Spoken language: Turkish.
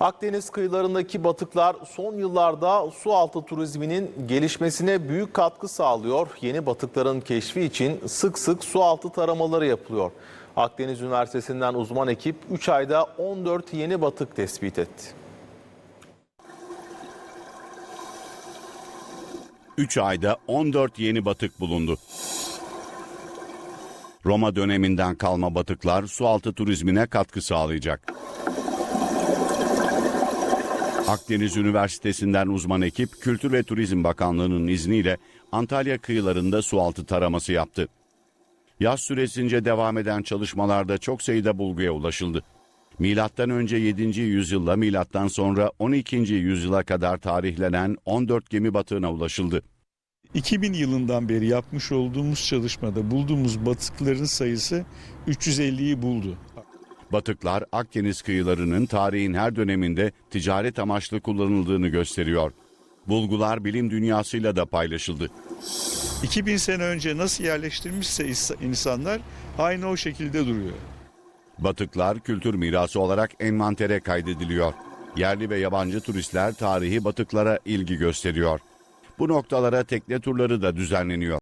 Akdeniz kıyılarındaki batıklar son yıllarda su altı turizminin gelişmesine büyük katkı sağlıyor. Yeni batıkların keşfi için sık sık su altı taramaları yapılıyor. Akdeniz Üniversitesi'nden uzman ekip 3 ayda 14 yeni batık tespit etti. 3 ayda 14 yeni batık bulundu. Roma döneminden kalma batıklar sualtı turizmine katkı sağlayacak. Akdeniz Üniversitesi'nden uzman ekip Kültür ve Turizm Bakanlığı'nın izniyle Antalya kıyılarında sualtı taraması yaptı. Yaz süresince devam eden çalışmalarda çok sayıda bulguya ulaşıldı. Milattan önce 7. yüzyılla milattan sonra 12. yüzyıla kadar tarihlenen 14 gemi batığına ulaşıldı. 2000 yılından beri yapmış olduğumuz çalışmada bulduğumuz batıkların sayısı 350'yi buldu. Batıklar Akdeniz kıyılarının tarihin her döneminde ticaret amaçlı kullanıldığını gösteriyor. Bulgular bilim dünyasıyla da paylaşıldı. 2000 sene önce nasıl yerleştirmişse insanlar aynı o şekilde duruyor. Batıklar kültür mirası olarak envantere kaydediliyor. Yerli ve yabancı turistler tarihi batıklara ilgi gösteriyor. Bu noktalara tekne turları da düzenleniyor.